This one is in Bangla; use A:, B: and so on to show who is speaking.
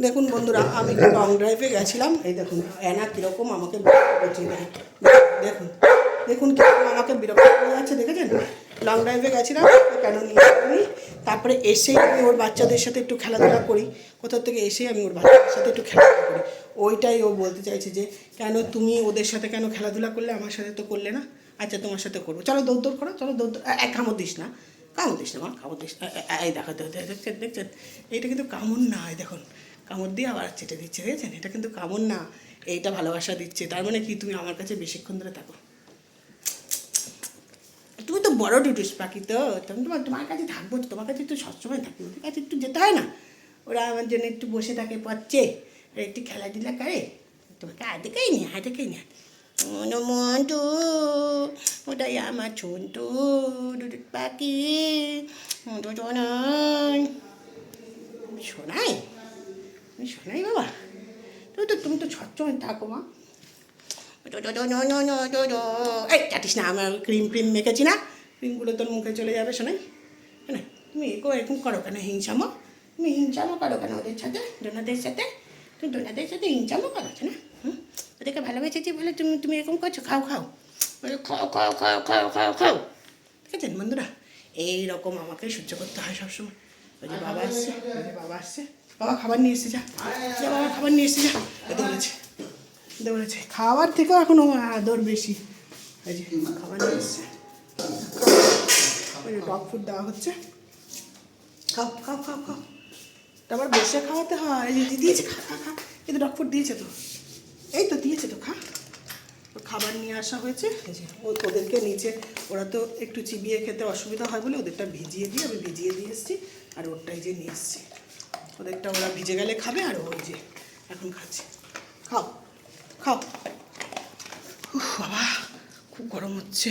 A: দেখুন বন্ধুরা আমি একটু লং ড্রাইভে গেছিলাম এই দেখুন অ্যানা কীরকম আমাকে করছে দেখুন দেখুন কীরকম আমাকে বিরক্ত করে যাচ্ছে দেখেছেন লং ড্রাইভে গেছিলাম কেন নিয়ে যাইনি? তারপরে এসেই আমি ওর বাচ্চাদের সাথে একটু খেলাধুলা করি কোথাও থেকে এসেই আমি ওর বাচ্চাদের সাথে একটু খেলাধুলা করি ওইটাই ও বলতে চাইছে যে কেন তুমি ওদের সাথে কেন খেলাধুলা করলে আমার সাথে তো করলে না আচ্ছা তোমার সাথে করব চলো দৌড় দৌড় করো চলো দৌড় দৌড় এ, এ, কামড় দিস না কামড় দিস না মা কামড় দিস এই দেখো দেখো, দেখো, দেখছেন দেখছেন এইটা কিন্তু কামড় না দেখুন কামড় দিয়ে আবার চেটে দিচ্ছে, দেখেছেন? এটা কিন্তু কামড় না, এইটা ভালোবাসা দিচ্ছে। তার মানে কি, তুমি আমার কাছে বেশিক্ষণ ধরে থাকো। তুমি তো বড় টুটুস পাখি তো তুমি তোমার তোমার কাছে থাকব তো, তোমার কাছে তো সবসময় থাকব। ওদের কাছে একটু যেতে হয় না? ওরা আমার জন্য একটু বসে থাকে পচ্ছে একটু খেলাধুলা করে। তোমাকে হাতে খাই নি হাতে খাই না। মন মন্টু ওটাই আমার ছন্তু টুটুস পাখি। মন্টু শোনাই বাবা। তুমি তো তুমি তো সবসময় থাকো মা। এই চাটিস না, আমার ক্রিম ক্রিম মেখেছি না? ক্রিমগুলো তোর মুখে চলে যাবে, শোনাই। না তুমি এরকম এরকম করো কেন? হিংসামো তুমি হিংসামো করো কেন ওদের সাথে? ডোনাদের সাথে? তুমি ডোনাদের সাথে হিংসামো করো না হুম? ওদেরকে ভালোবেসেছি বলে তুমি তুমি এরকম করছ? খাও খাও। বলে, খাও খাও খাও খাও খাও খাও। ঠিক আছে, বন্ধুরা, এইরকম আমাকে সহ্য করতে হয় সবসময়। ওই যে বাবা আসছে বাবা আসছে। বাবা, খাবার নিয়ে এসছে, যা। যা বাবা, খাবার নিয়ে এসছে, যা। বলেছে দৌড়েছে খাওয়ার থেকেও এখনও আদর বেশি। খাবার নিয়ে এসছে। ওই ডগ ফুড দেওয়া হচ্ছে। খাও খাও খাও খাও। তারপর বসে খাওয়াতে হয়। যে, দিয়েছে খা খা খা। এই তো ডগ ফুড দিয়েছে তো। এই তো দিয়েছে তো, খা। খাবার নিয়ে আসা হয়েছে। ওদেরকে নিচে, ওরা তো একটু চিবিয়ে খেতে অসুবিধা হয় বলে ওদেরটা ভিজিয়ে দিয়ে আমি ভিজিয়ে দিয়ে এসেছি। আর ওরটাই যে নিয়ে এসেছি। ওদেরটা ওরা ভিজে গেলে খাবে আর ওই যে এখন খাচ্ছে। খাও খাও। বাবা, খুব গরম হচ্ছে।